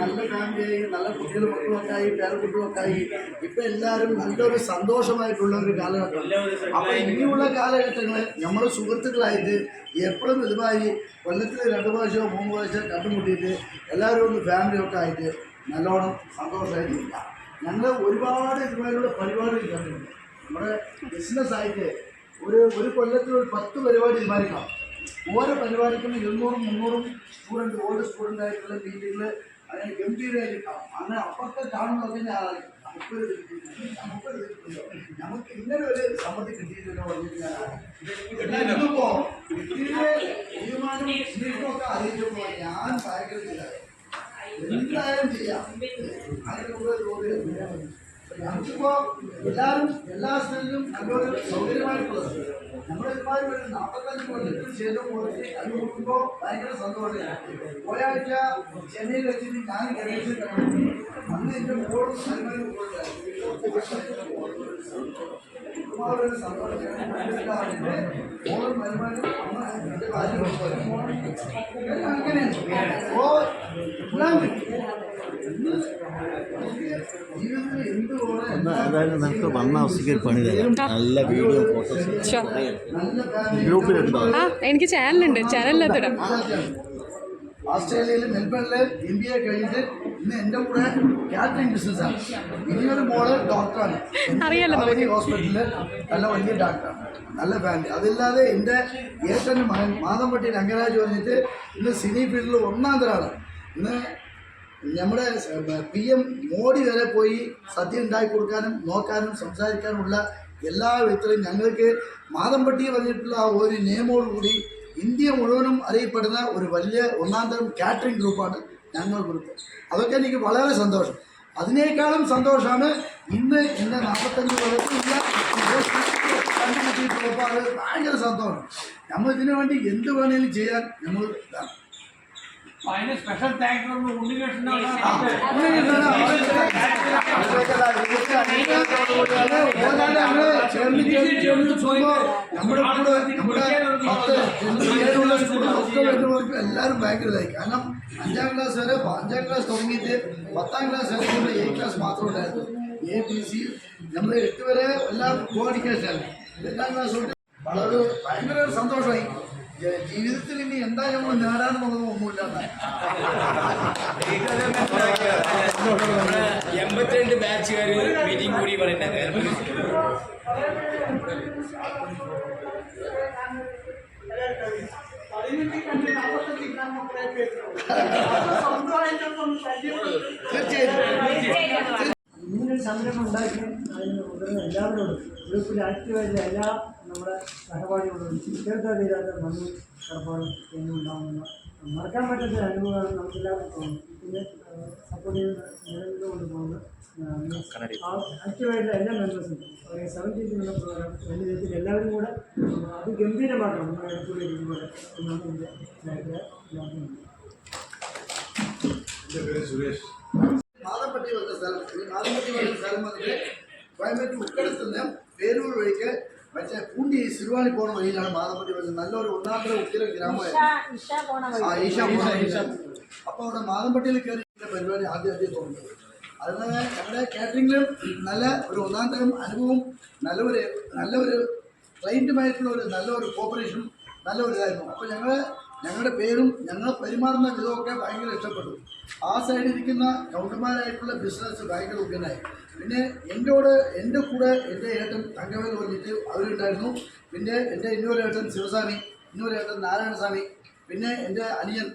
നല്ല ഫാമിലിയായി നല്ല കുട്ടികളും മക്കളൊക്കെ ആയി പേരക്കുട്ടികളൊക്കെ ആയി ഇപ്പൊ എല്ലാവരും നല്ലൊരു സന്തോഷമായിട്ടുള്ള ഒരു കാലഘട്ടം അപ്പൊ ഇനിയുള്ള കാലഘട്ടങ്ങളിൽ നമ്മൾ സുഹൃത്തുക്കളായിട്ട് എപ്പോഴും ഇതുമായി കൊല്ലത്തിൽ രണ്ട് പ്രാവശ്യമോ മൂന്ന് പ്രാവശ്യമോ കണ്ടുമുട്ടിയിട്ട് എല്ലാവരും ഒന്ന് ഫാമിലിയൊക്കെ ആയിട്ട് നല്ലോണം സന്തോഷമായിട്ട് ഇരിക്കാം ഞങ്ങൾ ഒരുപാട് ഇതുമാതിരിയുള്ള പരിപാടികൾ കണ്ടിട്ടുണ്ട് നമ്മുടെ ബിസിനസ് ആയിട്ട് ഒരു ഒരു കൊല്ലത്തിൽ ഒരു പത്ത് പരിപാടി തീരുമാനിക്കാം ഓരോ പരിപാടിക്കും ഇരുന്നൂറും മുന്നൂറും സ്റ്റുഡന്റ് ഓൾഡ് സ്റ്റുഡന്റ് ആയിട്ടുള്ള മീറ്റിങ്ങിൽ അതിന് ഗംഭീരമായിരിക്കാം അങ്ങനെ അപ്പുറത്തെ കാണുന്നതൊക്കെ ഞാൻ. നമുക്കൊരു നമുക്ക് ഇങ്ങനെ ഒരു സമ്മതി കിട്ടിയിട്ടില്ല പറഞ്ഞിട്ട് ഞാൻ തീരുമാനം സ്ത്രീകളൊക്കെ അറിയിച്ചപ്പോൾ ഞാൻ ഭയങ്കര എന്തായാലും ചെയ്യാം. അതിനുള്ള ജോലി നമുക്കിപ്പോ എല്ലാവരും എല്ലാ സ്ഥലത്തും നല്ലൊരു സൗകര്യമായിട്ടുള്ളത്. നമ്മുടെ ഒരുപാട് പേര് നാൽപ്പത്തഞ്ച് കൊല്ലത്തിന് ശേഷം പോയിട്ട് അത് നോക്കുമ്പോൾ ഭയങ്കര സന്തോഷമാണ്. പോയ ചെന്നൈയിൽ വെച്ചിട്ട് ഞാൻ കണ്ടു അന്ന് എന്റെ മോളും സൽമാനും ഒരുപാടൊരു സന്തോഷമാണ്. മോളും വരുമാനം അമ്മ എന്റെ ഭാര്യ അങ്ങനെയാണ്. ഓ എല്ലാം ഒന്ന് ഏതായാലും നമുക്ക് വന്ന അവസ്ഥയ്ക്ക് ഒരു പണി തരാം. നല്ല വീഡിയോ ഫോട്ടോസ് ആ എനിക്ക് ചാനലുണ്ട്. ചാനലിനകത്തിടാം ഓസ്ട്രേലിയയിൽ മെൽബണിൽ എം ബി എ കഴിഞ്ഞിട്ട് ഇന്ന് എന്റെ കൂടെ കാറ്ററിംഗ് ബിസിനസ്സാണ് ഇനിയൊരു മോൾ ഡോക്ടറാണ് അറിയാലോ നമുക്ക്. ഹോസ്പിറ്റലിൽ നല്ല വലിയ ഡോക്ടറാണ് നല്ല ഫാമിലി അതില്ലാതെ എന്റെ ഏട്ടന്റെ മകൻ മാതമ്പട്ടി രംഗരാജ് പറഞ്ഞിട്ട് ഇന്ന് സിനി ഫീൽഡിൽ ഒന്നാം തരാണ്. ഇന്ന് നമ്മുടെ പി എം മോഡി വരെ പോയി സദ്യ ഉണ്ടാക്കി കൊടുക്കാനും നോക്കാനും സംസാരിക്കാനുമുള്ള എല്ലാ വിധത്തിലും ഞങ്ങൾക്ക് മാതമ്പട്ടി വന്നിട്ടുള്ള ആ ഒരു നിയമോടുകൂടി ഇന്ത്യ മുഴുവനും അറിയപ്പെടുന്ന ഒരു വലിയ ഒന്നാം തരം കാറ്ററിംഗ് ഗ്രൂപ്പാണ് ഞങ്ങൾ ഗ്രൂപ്പ് അതൊക്കെ എനിക്ക് വളരെ സന്തോഷം. അതിനേക്കാളും സന്തോഷമാണ് ഇന്ന് എന്റെ നാൽപ്പത്തഞ്ച് വയസ്സില്ല കണ്ടുപിടിച്ചിട്ടുള്ളപ്പോൾ അത് ഭയങ്കര സന്തോഷം. നമ്മൾ ഇതിനു വേണ്ടി എന്ത് വേണേലും ചെയ്യാൻ നമ്മൾ ഇതാണ്. അതിന് സ്പെഷ്യൽ താങ്ക്സ് സ്കൂളിലൊക്കെ വരുന്നവർക്ക് എല്ലാവരും ഭയങ്കരതായി കാരണം അഞ്ചാം ക്ലാസ് വരെ അഞ്ചാം ക്ലാസ് തുടങ്ങിയിട്ട് പത്താം ക്ലാസ് വരെ നമ്മുടെ എ ക്ലാസ് മാത്രം ഉണ്ടായിരുന്നു എ ബി സി നമ്മൾ എട്ട് വരെ എല്ലാം കോഡിക്കേഷനാണ് എട്ടാം ക്ലാസ് തൊട്ട് വളരെ ഭയങ്കര സന്തോഷമായി. ജീവിതത്തിൽ ഇനി എന്താ നമ്മൾ നേടാനുള്ളത് ഒന്നുമില്ല എൺപത്തിരണ്ട് ബാച്ചുകാർ മീറ്റിംഗ് കൂടി പറയുന്നത് തീർച്ചയായിട്ടും ഇങ്ങനൊരു സംരംഭം ഉണ്ടാക്കി അതിന് മുതിർന്ന എല്ലാവരോടും. ഗ്രൂപ്പിൽ ആക്റ്റീവായിട്ടുള്ള എല്ലാ നമ്മുടെ സഹപാഠികളോട് തീർത്താ തീരാത്ത നന്ദി കടപ്പാടും എന്നും ഉണ്ടാകുന്ന മറക്കാൻ പറ്റാത്ത ഒരു അനുഭവമാണ് നമുക്ക് എല്ലാവർക്കും തോന്നുന്നത് പിന്നെ സപ്പോർട്ട് ചെയ്ത് നിലനിന്നുകൊണ്ട് പോകുന്ന ആക്റ്റീവായിട്ടുള്ള എല്ലാ മെമ്പേഴ്സും സെവന്റീൻ എന്നുള്ള പ്രോഗ്രാം വലിയ രീതിയിൽ എല്ലാവരും കൂടെ അത് ഗംഭീരമാക്കണം നമ്മുടെ അടുത്തുകൂടി ഇരിക്കുമ്പോൾ എന്നാണ് എന്റെ അഭിപ്രായം എല്ലാവർക്കും മാതമ്പട്ടി വന്ന സ്ഥലം ഈ മാതമ്പട്ടി വന്ന സ്ഥലം വന്നിട്ട് കോയമ്പത്തൂർ ഉക്കടത്തുനിന്ന് പേരൂർ വഴിക്ക് മറ്റേ പൂണ്ടി സിരുവാണി പോണ വഴിയിലാണ് മാതമ്പട്ടി വരുന്നത്. നല്ലൊരു ഒന്നാമത്തെ ഉത്തര ഗ്രാമമായിരുന്നു. ആ ഈശ അപ്പോൾ അവിടെ മാതമ്പട്ടിയിൽ കയറി പരിപാടി ആദ്യം ആദ്യം തോന്നുന്നത് അതുപോലെ ഞങ്ങളുടെ കാറ്ററിംഗിലും നല്ല ഒരു ഒന്നാം തരം അനുഭവം നല്ലൊരു നല്ലൊരു ക്ലൈന്റുമായിട്ടുള്ള ഒരു നല്ലൊരു കോപ്പറേഷനും നല്ലൊരു ഇതായിരുന്നു. അപ്പോൾ ഞങ്ങൾ ഞങ്ങളുടെ പേരും ഞങ്ങൾ പെരുമാറുന്ന വിധമൊക്കെ ഭയങ്കര ഇഷ്ടപ്പെട്ടു. ആ സൈഡിൽ ഇരിക്കുന്ന കൗണ്ടർമാരായിട്ടുള്ള ബിസിനസ് ഭയങ്കര ഉഗ്രനായി. പിന്നെ എന്റെ കൂടെ എന്റെ കൂടെ എന്റെ ഏട്ടൻ തങ്കവേൽ പറഞ്ഞിട്ട് അവരുണ്ടായിരുന്നു. പിന്നെ എന്റെ ഇന്നൊരു ഏട്ടൻ ശിവസ്വാമി ഇന്നൊരു ഏട്ടൻ നാരായണസ്വാമി പിന്നെ എന്റെ അനിയൻ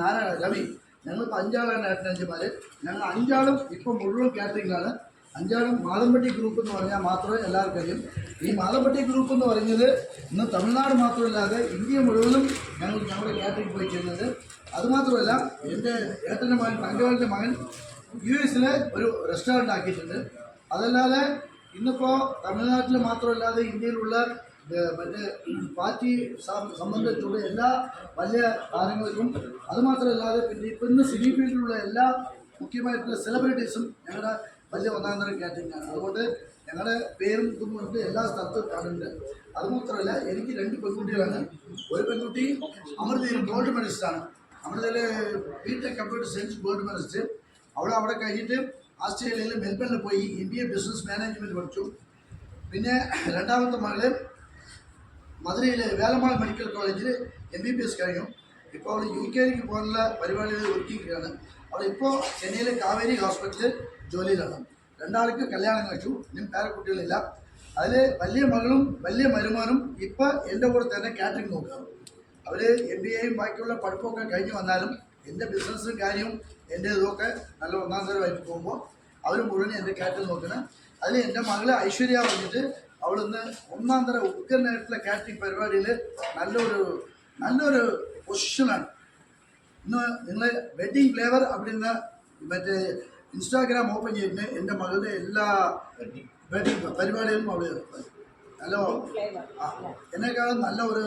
നാരായണ രവി. ഞങ്ങൾ അഞ്ചാളാണ് ഏട്ടൻ അഞ്ചുമാർ ഞങ്ങൾ അഞ്ചാളും ഇപ്പം മുഴുവൻ കാറ്ററിംഗിലാണ് അഞ്ചാളും മാതമ്പട്ടി ഗ്രൂപ്പ് എന്ന് പറഞ്ഞാൽ മാത്രമേ എല്ലാവർക്കും അറിയും ഈ മാതമ്പട്ടി ഗ്രൂപ്പ് എന്ന് പറഞ്ഞത് ഇന്ന് തമിഴ്നാട് മാത്രമല്ലാതെ ഇന്ത്യ മുഴുവനും ഞങ്ങൾ ഞങ്ങളുടെ കാറ്ററിംഗ് പോയി ചെയ്യുന്നത് അതുമാത്രമല്ല എന്റെ ഏട്ടന്റെ മകൻ തങ്കവേലിന്റെ മകൻ യു എസിലെ ഒരു റെസ്റ്റോറന്റ് ആക്കിയിട്ടുണ്ട്. അതല്ലാതെ ഇന്നിപ്പോൾ തമിഴ്നാട്ടിൽ മാത്രമല്ലാതെ ഇന്ത്യയിലുള്ള മറ്റേ പാർട്ടി സംബന്ധിച്ചുള്ള എല്ലാ വലിയ താരങ്ങൾക്കും അതുമാത്രമല്ലാതെ പിന്നെ ഇപ്പം ഇന്ന് സിനി ഫീൽഡിലുള്ള എല്ലാ മുഖ്യമായിട്ടുള്ള സെലിബ്രിറ്റീസും ഞങ്ങളുടെ വലിയ ഒന്നാം തരം ആണ്. അതുകൊണ്ട് ഞങ്ങളുടെ പേരും ഇതും കൊണ്ട് എല്ലാ സ്ഥലത്തും കാണുന്നുണ്ട്. അതുമാത്രമല്ല എനിക്ക് രണ്ട് പെൺകുട്ടികളാണ്. ഒരു പെൺകുട്ടി അമൃതയിൽ ഗോൾഡ് മെഡലിസ്റ്റാണ് അവിടെ BTech computer science gold medalist അവൾ അവിടെ കഴിഞ്ഞിട്ട് ആസ്ട്രേലിയയിൽ മെൽബണിൽ പോയി എ ബിസിനസ് മാനേജ്മെന്റ് പഠിച്ചു. പിന്നെ രണ്ടാമത്തെ മകൾ മധുരയിലെ വേലമാൾ മെഡിക്കൽ കോളേജിൽ എം ബി ബി എസ് കഴിഞ്ഞു. ഇപ്പോൾ അവൾ യു കെയിലേക്ക് പോകാനുള്ള പരിപാടികൾ ഒരുക്കിയിരിക്കുകയാണ്. അവൾ ഇപ്പോൾ ചെന്നൈയിലെ കാവേരി ഹോസ്പിറ്റലിൽ ജോലിയിലാണ് രണ്ടാൾക്ക് കല്യാണം കഴിച്ചു ഇനിയും പേരക്കുട്ടികളില്ല അതിൽ വലിയ മകളും വലിയ മരുമോനും ഇപ്പോൾ എന്റെ കൂടെ തന്നെ കാറ്ററിംഗ് നോക്കുകയാണ്. അവർ എം ബി എയും ബാക്കിയുള്ള പഠിപ്പമൊക്കെ കഴിഞ്ഞ് വന്നാലും എന്റെ ബിസിനസ്സും കാര്യവും എന്റെ ഇതൊക്കെ നല്ല ഒന്നാം തരമായിട്ട് പോകുമ്പോൾ അവർ മുഴുവൻ എന്റെ കാറ്ററിംഗ് നോക്കുന്നത് അതിൽ എന്റെ മകൾ ഐശ്വര്യ പറഞ്ഞിട്ട് അവളിന്ന് ഒന്നാം തരം ഉഗ്രനായിട്ടുള്ള കാറ്ററിംഗ് പരിപാടിയിൽ നല്ലൊരു നല്ലൊരു പൊസിഷനാണ് ഇന്ന് നിങ്ങൾ വെഡ്ഡിങ് ഫ്ലേവർ അപ്പിടുന്ന മറ്റേ ഇൻസ്റ്റാഗ്രാം ഓപ്പൺ ചെയ്തിട്ട് എന്റെ മകളുടെ എല്ലാ പരിപാടികളും അവൾ ഹലോ. ആ, എന്നെക്കാളും നല്ല ഒരു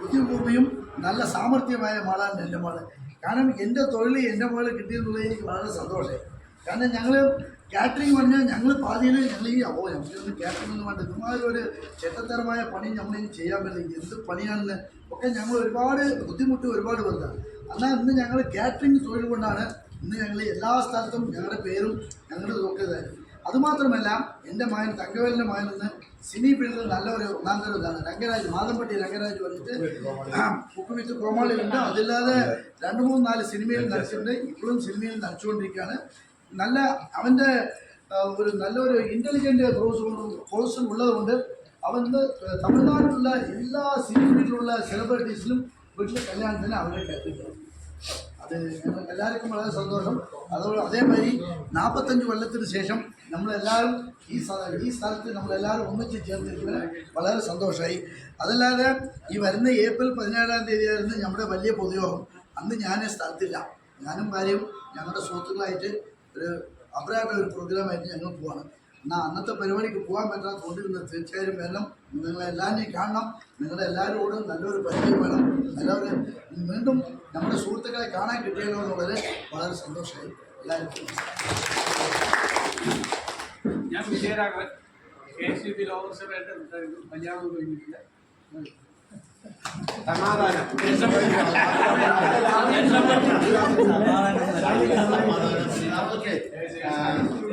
ബുദ്ധിപൂർവയും നല്ല സാമർഥ്യമായ മകളാണ് എന്റെ മകൾ കാരണം എന്റെ തൊഴിൽ എന്റെ മകൾ കിട്ടിയെന്നുള്ളത് എനിക്ക് വളരെ സന്തോഷമായി. കാരണം ഞങ്ങൾ കാറ്ററിംഗ് പറഞ്ഞാൽ ഞങ്ങൾ പാതിയിൽ ഞങ്ങൾ ഈ ഓ ഞങ്ങൾക്ക് കാറ്ററിംഗ് പറഞ്ഞിട്ട് ഇതുമാതിരി ഒരു ചെറ്റത്തരമായ പണി നമ്മളിനി ചെയ്യാൻ പറ്റില്ല. എന്ത് പണിയാണെന്ന് ഒക്കെ ഞങ്ങൾ ഒരുപാട് ബുദ്ധിമുട്ട് ഒരുപാട് വന്നതാണ്. എന്നാൽ ഇന്ന് ഞങ്ങൾ കാറ്ററിംഗ് തൊഴിൽ കൊണ്ടാണ് ഇന്ന് ഞങ്ങൾ എല്ലാ സ്ഥലത്തും ഞങ്ങളുടെ പേരും ഞങ്ങളുടെ നോക്കിയതായിരുന്നു അതുമാത്രമല്ല എന്റെ മകൻ തങ്കവേലിന്റെ മകൻ ഇന്ന് സിനി ഫീൽഡിൽ നല്ലൊരു ഒന്നാം തരം ഇതാണ്. രംഗരാജ് മാതമ്പട്ടി രംഗരാജ് വന്നിട്ട് ബുക്ക് വിത്ത് കോമാളിയുണ്ട് അതില്ലാതെ രണ്ട് മൂന്ന് നാല് സിനിമയിൽ നടിച്ചിട്ടുണ്ട്. ഇപ്പോഴും സിനിമയിൽ നടിച്ചുകൊണ്ടിരിക്കുകയാണ്. നല്ല അവന്റെ ഒരു നല്ലൊരു ഇന്റലിജന്റ് കോഴ്സ് കോഴ്സും ഉള്ളതുകൊണ്ട് അവൻ ഇന്ന് തമിഴ്നാട്ടിലുള്ള എല്ലാ സിനിമയിലുള്ള സെലിബ്രിറ്റീസിലും വീട്ടിലെ കല്യാണത്തിന് അവരെ ഞങ്ങൾക്ക് എല്ലാവർക്കും വളരെ സന്തോഷം. അതുപോലെ അതേമാതിരി നാൽപ്പത്തഞ്ച് കൊല്ലത്തിന് ശേഷം നമ്മളെല്ലാവരും ഈ ഈ സ്ഥലത്ത് നമ്മളെല്ലാവരും ഒന്നിച്ച് ചേർന്നിരിക്കുന്നത് വളരെ സന്തോഷമായി അതല്ലാതെ ഈ വരുന്ന ഏപ്രിൽ പതിനേഴാം തീയതിയായിരുന്നു നമ്മുടെ വലിയ പൊതുയോഗം. അന്ന് ഞാൻ സ്ഥലത്തില്ല. ഞാനും ഭാര്യയും ഞങ്ങളുടെ സുഹൃത്തുക്കളായിട്ട് ഒരു അവരായിട്ട് ഒരു പ്രോഗ്രാമായിട്ട് ഞങ്ങൾ പോവാണ്. എന്നാൽ അന്നത്തെ പരിപാടിക്ക് പോകാൻ പറ്റാത്തതുകൊണ്ട് ഇന്ന് തീർച്ചയായും വേണം. നിങ്ങളെല്ലാവരെയും കാണണം. നിങ്ങളുടെ എല്ലാവരോടും നല്ലൊരു പരിചയം വേണം. എല്ലാവരും വീണ്ടും നമ്മുടെ സുഹൃത്തുക്കളെ കാണാൻ കിട്ടിയല്ലോ എന്നുള്ളത് വളരെ സന്തോഷമായി. എല്ലാവർക്കും ഞാൻ Vijayaraghavan K S U B ലോകസഭയുടെ കല്യാണം കഴിഞ്ഞിട്ടില്ല. സമാധാനം. വരാം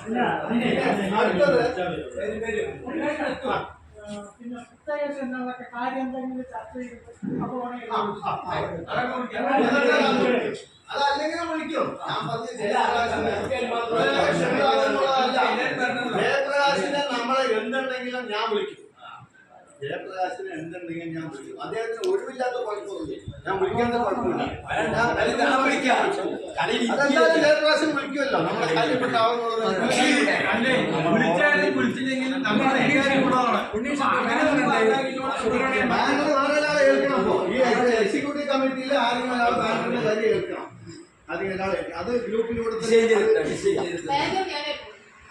പിന്നെ പ്രത്യേകിച്ച് എന്നുള്ള കാര്യം എന്തെങ്കിലും ചർച്ച ചെയ്തിട്ട് അപ്പോൾ അതല്ലെങ്കിൽ വിളിക്കും ഞാൻ പറഞ്ഞു ജയപ്രകാശിനെ നമ്മളെ എന്തുണ്ടെങ്കിലും ഞാൻ വിളിക്കും. ജയപ്രകാശിനെ എന്തുണ്ടെങ്കിലും ഞാൻ വിളിക്കും. അദ്ദേഹത്തിന് ഒഴിവില്ലാത്ത കുഴപ്പമില്ല ഞാൻ വിളിക്കാത്ത കുഴപ്പമില്ല. അതെന്തായാലും ജയപ്രകാശിനെ വിളിക്കുമല്ലോ. നമ്മുടെ കാര്യപ്പെട്ട അല്ലേ? വിളിച്ചാലും വിളിച്ചില്ലെങ്കിലും നമ്മൾ ബാങ്ക് വേറെ ഒരാളെ ഏൽക്കണം അപ്പോ? ഈ എക്സിക്യൂട്ടീവ് കമ്മിറ്റിയിൽ ആരെങ്കിലും ഒരാൾ ബാങ്കിന്റെ കാര്യം ഏൽക്കണം. ആരെങ്കിലും ഒരാളെ ഏൽക്കണം. അത് ഗ്രൂപ്പിലൂടെ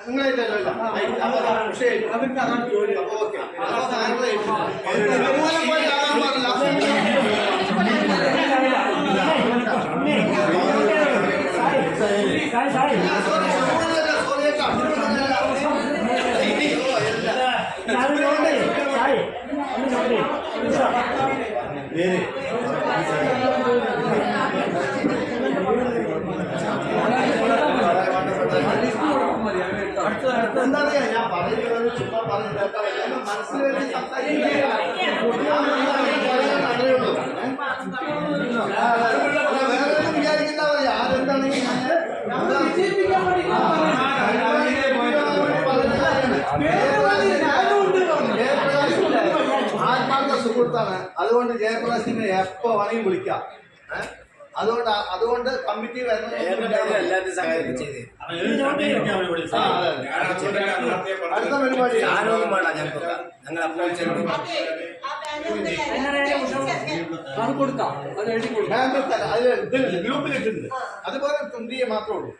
നിങ്ങളായിട്ടല്ലോ പക്ഷേ അവർക്ക് അതാണ് ജോലി അപ്പൊ ഓക്കെ അപ്പൊ താങ്കളെ അതുപോലെ പോയി ആകാൻ പാടില്ല എന്താ പറയാ ഞാൻ പറയുന്നത് ചുമ്മാ പറഞ്ഞു കേൾക്കാൻ പറ്റില്ല. മനസ്സിൽ വെച്ച് വേറെ മതി ആരെന്താണെങ്കിൽ ആത്മാർത്ഥ സുഹൃത്താണ് അതുകൊണ്ട് ജയപ്രകാശിനെ എപ്പോ വേണമെങ്കിൽ വിളിക്കാം ഏ? അതുകൊണ്ട് അതുകൊണ്ട് കമ്മിറ്റി വരുന്നത്. അടുത്ത പരിപാടി. ഗ്രൂപ്പിലിട്ടുണ്ട് അതുപോലെ തുണ്ടിയെ മാത്രമേ ഉള്ളൂ.